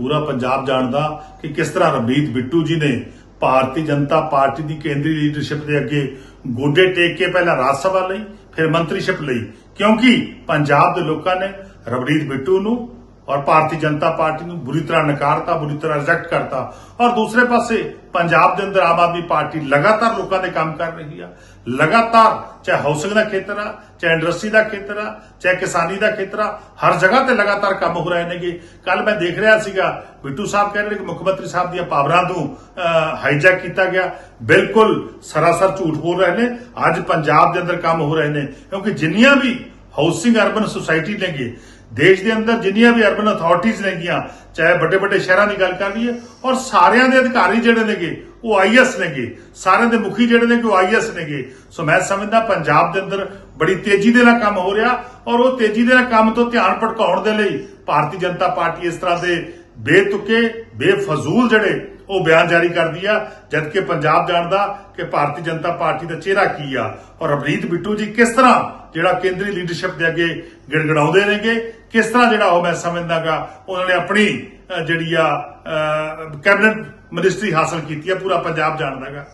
ਪੂਰਾ ਪੰਜਾਬ ਜਾਣਦਾ ਕਿ ਕਿਸ ਤਰ੍ਹਾਂ ਰਵਨੀਤ ਬਿੱਟੂ ਜੀ ਨੇ ਭਾਰਤੀ ਜਨਤਾ ਪਾਰਟੀ ਦੀ ਕੇਂਦਰੀ ਲੀਡਰਸ਼ਿਪ ਦੇ ਅੱਗੇ ਗੋਡੇ ਟੇਕ ਕੇ ਪਹਿਲਾਂ ਰਾਜ ਸਭਾ ਲਈ, ਫਿਰ ਮੰਤਰੀਸ਼ਿਪ ਲਈ। ਕਿਉਂਕਿ ਪੰਜਾਬ ਦੇ ਲੋਕਾਂ ਨੇ ਰਵਨੀਤ ਬਿੱਟੂ ਨੂੰ ਔਰ ਭਾਰਤੀ ਜਨਤਾ ਪਾਰਟੀ ਨੂੰ ਬੁਰੀ ਤਰ੍ਹਾਂ ਨਕਾਰਤਾ, ਬੁਰੀ ਤਰ੍ਹਾਂ ਰਿਜੈਕਟ ਕਰਤਾ। ਔਰ ਦੂਸਰੇ ਪਾਸੇ ਪੰਜਾਬ ਦੇ ਅੰਦਰ ਆਮ ਆਦਮੀ ਪਾਰਟੀ ਲਗਾਤਾਰ ਲੋਕਾਂ ਦੇ ਕੰਮ ਕਰ ਰਹੀ ਆ। ਲਗਾਤਾਰ ਚਾਹੇ ਹਾਊਸਿੰਗ ਦਾ ਖੇਤਰ ਆ, ਚਾਹੇ ਇੰਡਸਟਰੀ ਦਾ ਖੇਤਰ ਆ, ਚਾਹੇ ਕਿਸਾਨੀ ਦਾ ਖੇਤਰ ਆ, ਹਰ ਜਗ੍ਹਾ ਤੇ ਲਗਾਤਾਰ ਕੰਮ ਹੋ ਰਹੇ ਨੇਗੇ। ਕੱਲ ਮੈਂ ਦੇਖ ਰਿਹਾ ਸੀਗਾ, ਬਿੱਟੂ ਸਾਹਿਬ ਕਹਿ ਰਹੇ ਨੇ ਕਿ ਮੁੱਖ ਮੰਤਰੀ ਸਾਹਿਬ ਦੀਆਂ ਪਾਵਰਾਂ ਨੂੰ ਹਾਈਜੈਕ ਕੀਤਾ ਗਿਆ। ਬਿਲਕੁਲ ਸਰਾਸਰ ਝੂਠ ਬੋਲ ਰਹੇ ਨੇ। ਅੱਜ ਪੰਜਾਬ ਦੇ ਅੰਦਰ ਕੰਮ ਹੋ ਰਹੇ ਨੇ। ਕਿਉਂਕਿ ਜਿੰਨੀਆਂ ਵੀ ਹਾਊਸਿੰਗ ਅਰਬਨ ਸੁਸਾਇਟੀ ਨੇਗੇ ਦੇਸ਼ ਦੇ ਅੰਦਰ ਜਿੰਨੀਆਂ ਵੀ ਅਰਬਨ ਅਥਾਰਟੀਆਂ ਨੇਗੀਆਂ, ਚਾਹੇ ਵੱਡੇ ਵੱਡੇ ਸ਼ਹਿਰਾਂ ਦੀ ਗੱਲ ਕਰ ਲਈਏ, ਔਰ ਸਾਰਿਆਂ ਦੇ ਅਧਿਕਾਰੀ ਜਿਹੜੇ ਨੇਗੇ, ਉਹ ਆਈਐਸ ਨੇਗੇ। ਸਾਰਿਆਂ ਦੇ ਮੁਖੀ ਜਿਹੜੇ ਨੇ ਕਿ ਉਹ ਆਈਐਸ ਨੇਗੇ। ਸੋ ਮੈਂ ਸਮਝਦਾ ਪੰਜਾਬ ਦੇ ਅੰਦਰ ਬੜੀ ਤੇਜ਼ੀ ਦੇ ਨਾਲ ਕੰਮ ਹੋ ਰਿਹਾ, ਔਰ ਉਹ ਤੇਜ਼ੀ ਦੇ ਨਾਲ ਕੰਮ ਤੋਂ ਧਿਆਨ ਭਟਕਾਉਣ ਦੇ ਲਈ ਭਾਰਤੀ ਜਨਤਾ ਪਾਰਟੀ ਇਸ ਤਰ੍ਹਾਂ ਦੇ ਬੇਤੁਕੇ, ਬੇਫਜ਼ੂਲ ਜਿਹੜੇ ਉਹ ਬਿਆਨ ਜਾਰੀ ਕਰਦੀ ਆ, ਜਦਕਿ ਪੰਜਾਬ ਜਾਣਦਾ ਕਿ ਭਾਰਤੀ ਜਨਤਾ ਪਾਰਟੀ ਦਾ ਚਿਹਰਾ ਕੀ ਆ? ਔਰ ਅਵਨੀਤ ਬਿੱਟੂ ਜੀ ਕਿਸ ਤਰ੍ਹਾਂ ਜਿਹੜਾ ਕੇਂਦਰੀ ਲੀਡਰਸ਼ਿਪ ਦੇ ਅੱਗੇ ਗਿੜਗੜਾਉਂਦੇ ਨੇਗੇ? ਕਿਸ ਤਰ੍ਹਾਂ ਜਿਹੜਾ ਉਹ ਮੈਂ ਸਮਝਦਾਗਾ ਉਹਨਾਂ ਨੇ ਆਪਣੀ ਜਿਹੜੀ ਆ ਕੈਬਨਿਟ ਮਿਨਿਸਟਰੀ ਹਾਸਲ ਕੀਤੀ ਆ, ਪੂਰਾ ਪੰਜਾਬ ਜਾਣਦਾਗਾ